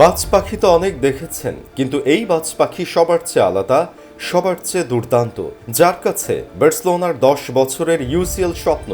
বাজ পাখি তো অনেক দেখেছেন, কিন্তু এই বাজ পাখি সবার চেয়ে আলাদা, সবার চেয়ে দুর্দান্ত। যার কাছে বার্সেলোনার দশ বছরের ইউসিএল স্বপ্ন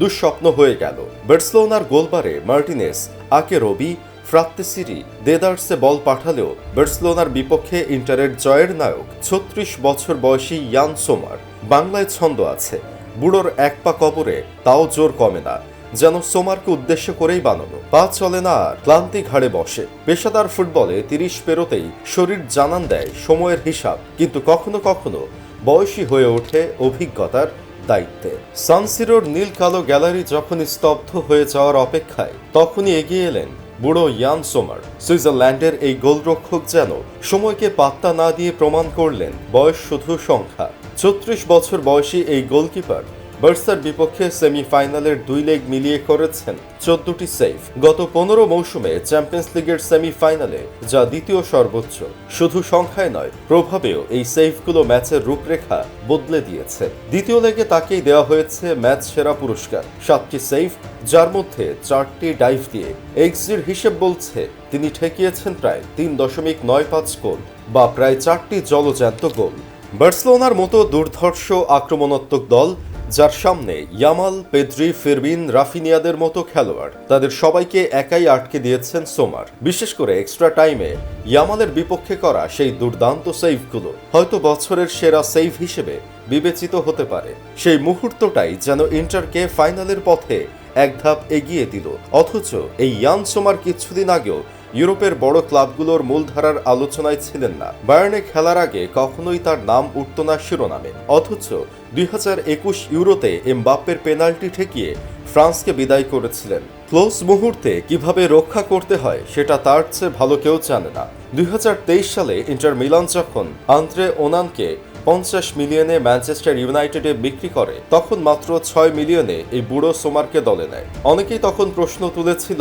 দুঃস্বপ্ন হয়ে গেল। বার্সেলোনার গোলবারে মার্টিনেস, আকে রবি, ফ্রাত্তেসিরি, দেদার্সে বল পাঠালেও বার্সেলোনার বিপক্ষে ইন্টারের জয়ের নায়ক ছত্রিশ বছর বয়সী ইয়ান সোমার বাংলায় ছন্দ আছে। বুড়োর এক পা কবরে তাও জোর কমে না। যেন সোমারকে উদ্দেশ্য করেই বানানো। পা চলে না আর ক্লান্তি ঘাড়ে বসে। পেশাদার ফুটবলে তিরিশ পেরোতেই শরীর জানান দেয় সময়ের হিসাব, কিন্তু কখনো কখনো বয়সী হয়ে ওঠে অভিজ্ঞতার দায়িত্বে। সানসিরোর নীল কালো গ্যালারি যখন স্তব্ধ হয়ে যাওয়ার অপেক্ষায়, তখনই এগিয়ে এলেন বুড়ো ইয়ান সোমার। সুইজারল্যান্ডের এই গোলরক্ষক যেন সময়কে পাত্তা না দিয়ে প্রমাণ করলেন বয়স শুধু সংখ্যা। ছত্রিশ বছর বয়সী এই গোলকিপার বার্সার বিপক্ষে সেমিফাইনালের দুই লেগ মিলিয়ে করেছেন চোদ্দটি সেভ গত পনেরো মৌসুমে চ্যাম্পিয়ন্স লিগের সেমিফাইনালে, যা দ্বিতীয় সর্বোচ্চ। শুধু সংখ্যায় নয়, প্রভাবেও এই সেভগুলো ম্যাচের রূপরেখা বদলে দিয়েছে। দ্বিতীয় লেগে তাকেই দেওয়া হয়েছে ম্যাচ সেরা পুরস্কার। সাতটি সেভ যার মধ্যে চারটি ডাইভ দিয়ে। এক্সির হিসেব বলছে, তিনি ঠেকিয়েছেন প্রায় তিন দশমিক নয় পাঁচ গোল বা প্রায় চারটি জলজ্যান্ত গোল। বার্সেলোনার মতো দুর্ধর্ষ আক্রমণাত্মক দল যার সামনে ইয়ামাল, পেদ্রি, ফিরবিন, রাফিনিয়াদের মতো খেলোয়াড়। তাদের সবাইকে একাই আটকে দিয়েছেন সোমার। বিশেষ করে এক্সট্রা টাইমে ইয়ামালের বিপক্ষে করা সেই দুর্দান্ত সেভগুলো হয়তো বছরের সেরা সেভ হিসেবে বিবেচিত হতে পারে। সেই মুহূর্তটাই যেন ইন্টারকে ফাইনালের পথে এক ধাপ এগিয়ে দিল। অথচ এই ইয়ান সোমার কিছুদিন আগেও ইউরোপের বড় ক্লাবগুলোর মূলধারার আলোচনায় ছিলেন না। বায়ার্নে খেলার আগে কখনোই তার নাম উঠত না শিরোনামে। অথচ দুই হাজার একুশ ইউরোতে এমবাপ্পের পেনাল্টি ঠেকিয়ে ফ্রান্সকে বিদায় করেছিলেন। ক্লোজ মুহূর্তে কীভাবে রক্ষা করতে হয় সেটা তার চেয়ে ভালো কেউ জানে না। দুই হাজার তেইশ সালে ইন্টার মিলান যখন আন্দ্রে ওনানকে পঞ্চাশ মিলিয়নে ম্যানচেস্টার ইউনাইটেডে বিক্রি করে, তখন মাত্র ছয় মিলিয়নে এই বুড়ো সোমারকে দলে নেয়। অনেকেই তখন প্রশ্ন তুলেছিল,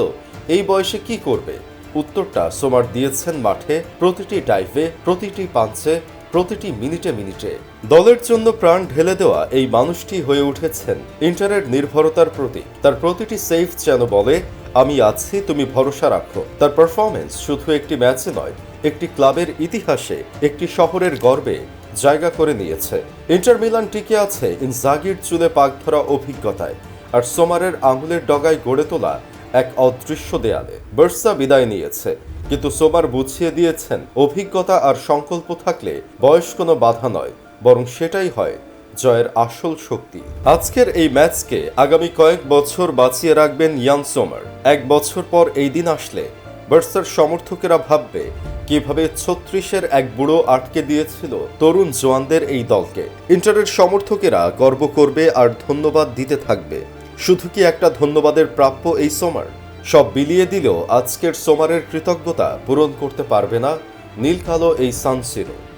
এই বয়সে কি করবে? উত্তরটা সোমার দিয়েছেন মাঠে প্রতিটি ডাইভে প্রতিটি পাঞ্চে প্রতিটি মিনিটে মিনিটে। দলের জন্য প্রাণ ঢেলে দেওয়া এই মানুষটি হয়ে উঠেছেন ইন্টারনেট নির্ভরতার প্রতি তার প্রতিটি সেফ যেন বলে, আমি আছি, তুমি ভরসা রাখো। তার পারফরমেন্স শুধু একটি ম্যাচে নয়, একটি ক্লাবের ইতিহাসে, একটি শহরের গর্বে জায়গা করে নিয়েছে। ইন্টার মিলান টিকে আছে ইনজাগির চুলে পাক ধরা অভিজ্ঞতায়, আর সোমারের আঙুলের ডগায় গড়ে তোলা এক অদৃশ্য দেয়ালে। বার্সা বিদায় নিয়েছে, কিন্তু সোমার বুঝিয়ে দিয়েছেন, অভিজ্ঞতা আর সংকল্প থাকলে বয়স কোনো বাধা নয়, বরং সেটাই হয় জয়ের আসল শক্তি। আজকের এই ম্যাচকে আগামী কয়েক বছর বাঁচিয়ে রাখবেন ইয়ান সোমার। এক বছর পর এই দিন আসলে বার্সার সমর্থকেরা ভাববে, কীভাবে ছত্রিশের এক বুড়ো আটকে দিয়েছিল তরুণ জোয়ানদের এই দলকে। ইন্টারের সমর্থকেরা গর্ব করবে আর ধন্যবাদ দিতে থাকবে শুধু কি একটা ধন্যবাদের প্রাপ্য এই সোমার? সব বিলিয়ে দিলেও আজকের সোমারের কৃতজ্ঞতা পূরণ করতে পারবে না নীলকালো এই সানসিরো।